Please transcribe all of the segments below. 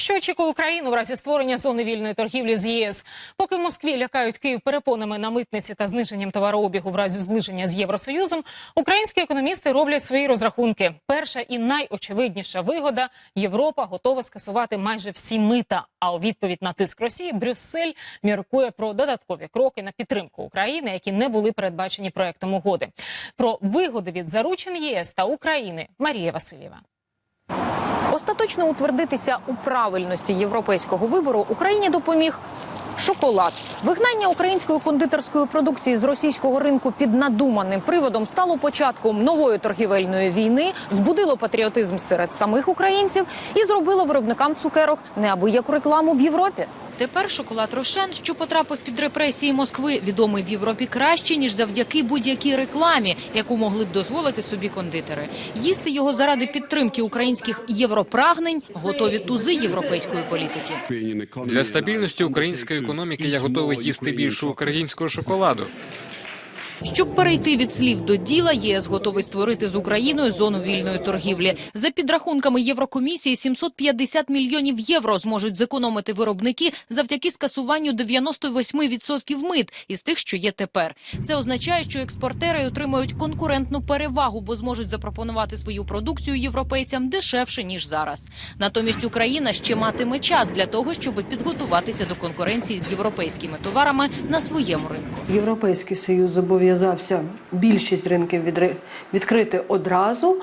Що очікує Україну в разі створення зони вільної торгівлі з ЄС? Поки в Москві лякають Київ перепонами на митниці та зниженням товарообігу в разі зближення з Євросоюзом, українські економісти роблять свої розрахунки. Перша і найочевидніша вигода Європа готова скасувати майже всі мита. А у відповідь на тиск Росії Брюссель міркує про додаткові кроки на підтримку України, які не були передбачені проектом угоди. Про вигоди від заручин ЄС та України Марія Васильєва. Остаточно утвердитися у правильності європейського вибору Україні допоміг шоколад. Вигнання української кондитерської продукції з російського ринку під надуманим приводом стало початком нової торгівельної війни, збудило патріотизм серед самих українців і зробило виробникам цукерок неабияку рекламу в Європі. Тепер шоколад Рошен, що потрапив під репресії Москви, відомий в Європі краще ніж завдяки будь-якій рекламі, яку могли б дозволити собі кондитери. Їсти його заради підтримки українських європрагнень готові тузи європейської політики. Для стабільності української економіки я готовий їсти більше українського шоколаду. Щоб перейти від слів до діла, єС готовий створити з Україною зону вільної торгівлі. За підрахунками Єврокомісії, 750 мільйонів євро зможуть зекономити виробники завдяки скасуванню 98% мит із тих, що є тепер. Це означає, що експортери отримають конкурентну перевагу, бо зможуть запропонувати свою продукцію європейцям дешевше ніж зараз. Натомість Україна ще матиме час для того, щоб підготуватися до конкуренції з європейськими товарами на своєму ринку. Європейський союз зобов'язався більшість ринків відкрити одразу.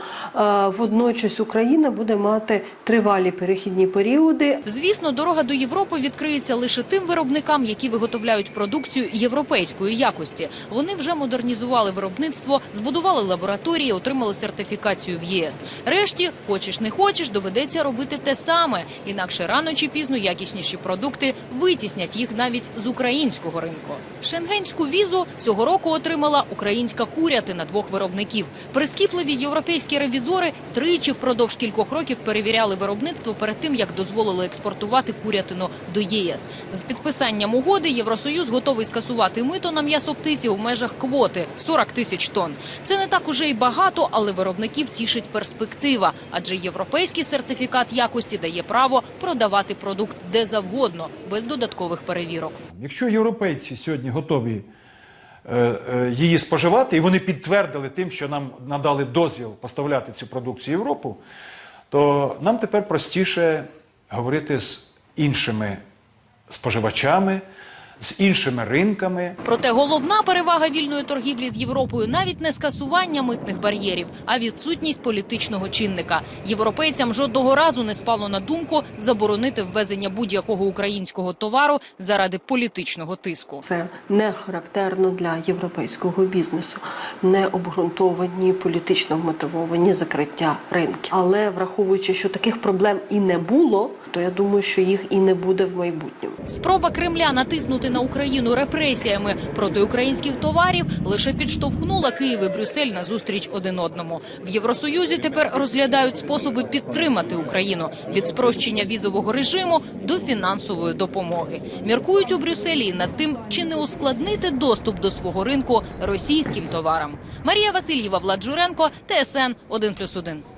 Водночас Україна буде мати тривалі перехідні періоди. Звісно, дорога до Європи відкриється лише тим виробникам, які виготовляють продукцію європейської якості. Вони вже модернізували виробництво, збудували лабораторії, отримали сертифікацію в ЄС. Решті, хочеш не хочеш, доведеться робити те саме. Інакше рано чи пізно якісніші продукти витіснять їх навіть з українського ринку. Шенгенську візу цього року отримала українська курятина двох виробників. Прискіпливі європейські ревізори тричі впродовж кількох років перевіряли виробництво перед тим, як дозволили експортувати курятину до ЄС. З підписанням угоди Євросоюз готовий скасувати мито на м'ясо птиці у межах квоти 40 тисяч тонн. Це не так уже й багато, але виробників тішить перспектива, адже європейський сертифікат якості дає право продавати продукт де завгодно без додаткових перевірок. Якщо європейці сьогодні готові її споживати, і вони підтвердили тим, що нам надали дозвіл поставляти цю продукцію в Європу, то нам тепер простіше говорити з іншими споживачами, з іншими ринками. Проте головна перевага вільної торгівлі з Європою навіть не скасування митних бар'єрів, а відсутність політичного чинника. Європейцям жодного разу не спало на думку заборонити ввезення будь-якого українського товару заради політичного тиску. Це не характерно для європейського бізнесу, не обґрунтовані політично вмотивовані закриття ринків. Але враховуючи, що таких проблем і не було, то я думаю, що їх і не буде в майбутньому. Спроба Кремля натиснути на Україну репресіями проти українських товарів лише підштовхнула Київ і Брюссель на зустріч один одному. В Євросоюзі тепер розглядають способи підтримати Україну від спрощення візового режиму до фінансової допомоги. Міркують у Брюсселі над тим, чи не ускладнити доступ до свого ринку російським товарам. Марія Васильєва, Влад Журенко, ТСН 1+,1.